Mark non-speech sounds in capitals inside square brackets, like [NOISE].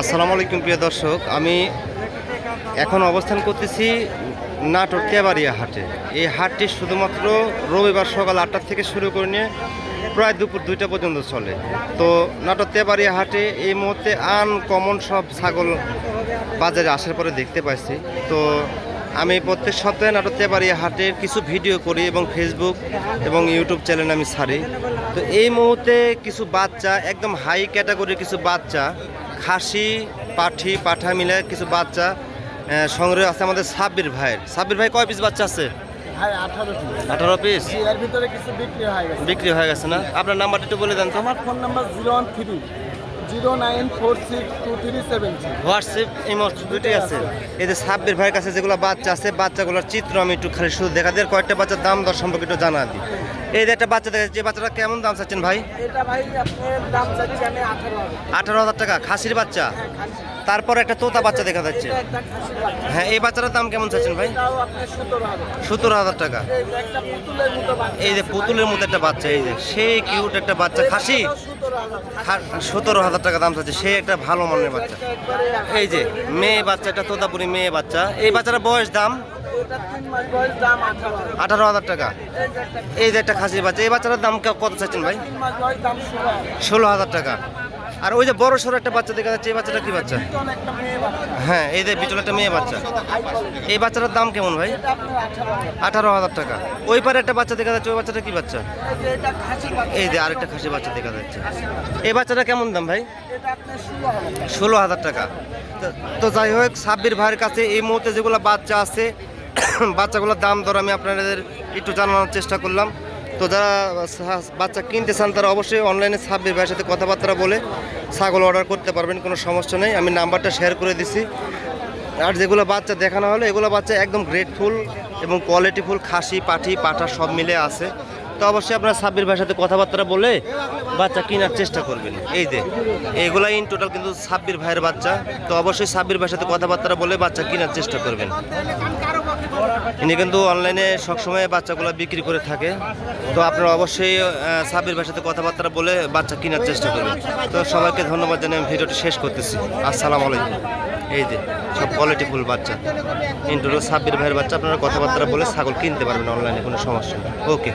আসসালামু আলাইকুম প্রিয় দর্শক, আমি এখন অবস্থান করতেছি নাটোর তেবাড়িয়া হাটে। এই হাটটি শুধুমাত্র রবিবার সকাল আটটা থেকে শুরু করে নিয়ে প্রায় দুপুর দুইটা পর্যন্ত চলে। তো নাটোর তেবাড়িয়া হাটে এই মুহূর্তে আনকমন সব ছাগল বাজারে আসার পরে দেখতে পাইছি। তো আমি প্রত্যেক সপ্তাহে নাটোর তেবাড়িয়া হাটের কিছু ভিডিও করি এবং ফেসবুক এবং ইউটিউব চ্যানেল আমি ছাড়ি। তো এই মুহূর্তে কিছু বাচ্চা, একদম হাই ক্যাটাগরির কিছু বাচ্চা খাসি পাঠি পাঠা মিলে কিছু বাচ্চা সংগ্রহ আছে আমাদের সাব্বির ভাইয়ের। সাব্বির ভাই কয় পিস বাচ্চা আছে? আঠারো পিস বিক্রি হয়ে গেছে। বিক্রি গেছে না? আপনার নাম্বারটা একটু বলে দেন আমার phone number zero one three zero nine four six two three seven WhatsApp imo দুটোই আছে। এই যে সাব্বির ভাইয়ের কাছে যেগুলো বাচ্চা আছে বাচ্চাগুলোর চিত্র আমি একটু খালি শুধু দেখা দিয়ে কয়েকটা বাচ্চার দাম দর সম্পর্কে একটু জানা দিই এই যে একটা বাচ্চা দেখা যাচ্ছে, যে বাচ্চাটা কেমন দাম চাচ্ছেন ভাই? এটা ভাই আপনার দাম চাচ্ছি আমি আঠারো হাজার। আঠারো হাজার টাকা খাসির বাচ্চা? তারপর একটা তোতা বাচ্চা দেখা যাচ্ছে। হ্যাঁ এই বাচ্চাটার দাম কেমন চাচ্ছেন ভাই? সতেরো হাজার টাকা। এই যে পুতুলের মতো একটা বাচ্চা, এই যে সেই কিউট একটা বাচ্চা, খাসি? সতেরো হাজার টাকা দাম চাচ্ছে, সে একটা ভালো মানের বাচ্চা। এই যে মেয়ে বাচ্চা, একটা তোতাপুরি মেয়ে বাচ্চা। এই বাচ্চাটার বয়স দাম? আঠারো হাজার টাকা। এই যে একটা খাসির বাচ্চা, এই বাচ্চাটার দাম কত চাচ্ছেন ভাই? ষোলো হাজার টাকা। আর ওই যে বড় সড়ো একটা বাচ্চা দেখা যাচ্ছে, এই বাচ্চাটা কি বাচ্চা? হ্যাঁ এই যে বিটল একটা মেয়ে বাচ্চা। এই বাচ্চাটার দাম কেমন ভাই? আঠারো হাজার টাকা। ওই পারে একটা বাচ্চা দেখা যাচ্ছে, ওই বাচ্চাটা কি বাচ্চা? এই যে আরেকটা খাসি বাচ্চা দেখা যাচ্ছে। এই বাচ্চাটা কেমন দাম ভাই? ষোলো হাজার টাকা। তো যাই হোক, সাব্বির ভাইয়ের কাছে এই মুহূর্তে যেগুলো বাচ্চা আছে, [COUGHS] বাচ্চাগুলোর দাম দর আমি আপনাদের একটু জানানোর চেষ্টা করলাম। তো যারা বাচ্চা কিনতে চান, তারা অবশ্যই অনলাইনে সাব্বির ভাইয়ের সাথে কথাবার্তা বলে ছাগল অর্ডার করতে পারবেন, কোনো সমস্যা নেই। আমি নাম্বারটা শেয়ার করে দিছি। আর যেগুলো বাচ্চা দেখানো হলো, এগুলো বাচ্চা একদম গ্রেটফুল এবং কোয়ালিটিফুল খাসি, পাঠি পাঠা সব মিলে আছে। তো অবশ্যই আপনারা সাব্বির ভাইয়ের সাথে কথাবার্তা বলে বাচ্চা কেনার চেষ্টা করবেন। এই যে এইগুলা ইন টোটাল কিন্তু সাব্বির ভাইয়ের বাচ্চা। তো অবশ্যই সাব্বির ভাইয়ের সাথে কথাবার্তা বলে বাচ্চা কেনার চেষ্টা করবেন। ইনি কিন্তু অনলাইনে সবসময় বাচ্চাগুলো বিক্রি করে থাকে। তো আপনারা অবশ্যই সাব্বির ভাইয়ের সাথে কথাবার্তা বলে বাচ্চা কেনার চেষ্টা করবেন। তো সবাইকে ধন্যবাদ জানিয়ে আমি ভিডিওটি শেষ করতেছি। আসসালামু আলাইকুম। এই যে, সব কোয়ালিটিফুল বাচ্চা। ইন্টুরো সাব্বির ভাইয়ের বাচ্চা, আপনারা কথাবার্তা বলে ছাগল কিনতে পারবেন অনলাইনে কোনো সমস্যা ওকে